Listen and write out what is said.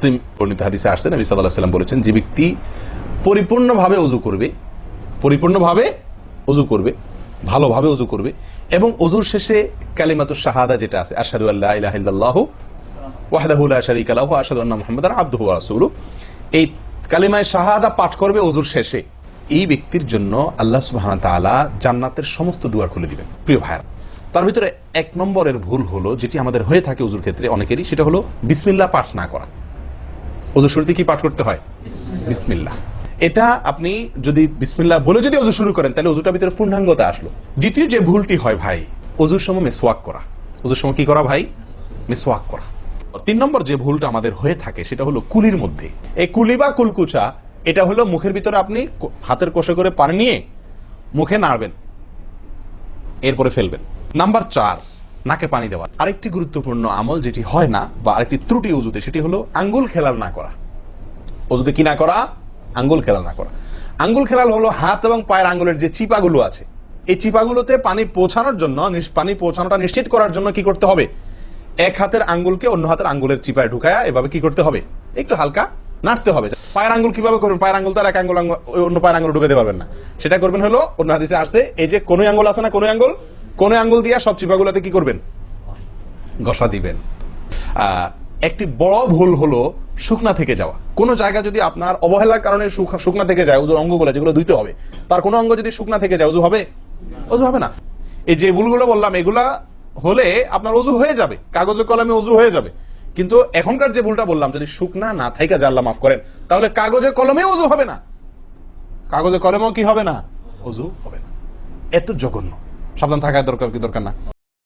মুসলিম বর্ণিত হাদিসে আসছে, নবী সাল্লাহ সাল্লাম বলেছেন, যে ব্যক্তি পরিপূর্ণভাবে অজু করবে, পরিপূর্ণভাবে অজু করবে, ভালোভাবে অজু করবে, এবং অজুর শেষে কালিমাতুর শাহাদা যেটা আছে, আশহাদু আল্লাহ ইলাহা ইল্লাল্লাহ ওয়াহদাহু লা শারীকা লাহু ওয়া আশহাদু আন্না মুহাম্মাদান আবদুহু ওয়া রাসূলুহু। এই কালিমায়ে শাহাদা পাঠ করবে অজুর শেষে। এই ব্যক্তির জন্য আল্লাহ সুবহানাহু ওয়া তাআলা জান্নাতের সমস্ত দুয়ার খুলে দিবেন, প্রিয় ভাইরা তার ভিতরে এক নম্বরের ভুল হলো, যেটি আমাদের হয়ে থাকে অজুর ক্ষেত্রে অনেকেরই, সেটা হলো বিসমিল্লাহ পাঠ না করা। অজুর শুরুতে কি পাঠ করতে হয়? বিসমিল্লাহ। এটা আপনি যদি বিসমিল্লাহ বলে যদি অজু শুরু করেন, তাহলে অজুটার ভিতরে পূর্ণাঙ্গতা আসলো। দ্বিতীয় যে ভুলটি হয় ভাই, অজুর সময় মেসওয়াক করা। অজুর সময় কি করা ভাই? মেসওয়াক করা। তিন নম্বর যে ভুলটা আমাদের হয়ে থাকে, সেটা হলো কুলির মধ্যে। এই কুলি বা কুলকুচা, এটা হলো মুখের ভিতরে আপনি হাতের কষে করে পানি নিয়ে মুখে নাড়বেন, এরপরে ফেলবেন। নাম্বার চার নাকে পানি দেওয়া। আরেকটি গুরুত্বপূর্ণ আমল যেটি হয় না বা আরেকটি ত্রুটি উজুতে সেটি হলো আঙ্গুল খেলাল না করা। অজুতে কি না করা? আঙ্গুল খেলাল না করা। আঙ্গুল খেলাল হলো হাত এবং পায়ের আঙ্গুলের যে চিপাগুলো আছে, এই চিপাগুলোতে পানি পৌঁছানোর জন্য পানি পৌঁছানোটা নিশ্চিত করার জন্য কি করতে হবে? এক হাতের আঙ্গুলকে অন্য হাতের আঙ্গুলের চিপায় ঢুকায়া এভাবে কি করতে হবে? একটু হালকা নাড়তে হবে। পায়ের আঙ্গুল কীভাবে করবেন? পায়ের আঙ্গুল তো আর এক আঙ্গুল অন্য পায়ের আঙ্গুল ঢুকাতে পারবেন না। সেটা করবেন হলো, অন্য হাদিসে আসছে, এই যে কোন আঙ্গুল আছে না কোন আঙ্গুল? কোন আঙ্গুল দিয়ে সব চিপাগুলোতে কি করবেন? ঘষা দিবেন। একটি বড় ভুল হলো শুকনা থেকে যাওয়া। কোনো জায়গা যদি আপনার অবহেলার কারণে শুকনা থেকে যায় উজুর অঙ্গগুলো যেগুলো ধুইতে হবে, তার কোনো অঙ্গ যদি শুকনা থেকে যায় উজু হবে? অজু হবে না। এই যে ভুলগুলো বললাম, এগুলা হলে আপনার অজু হয়ে যাবে। কাগজে কলমে অজু হয়ে যাবে। কিন্তু এখনকার যে ভুলটা বললাম, যদি শুকনা না থাইকা জানলা মাফ করেন, তাহলে কাগজে কলমে অজু হবে না। কাগজে কলমেও কি হবে না? অজু হবে না। এত জঘন্য। সাবধান থাকার দরকার কি দরকার না?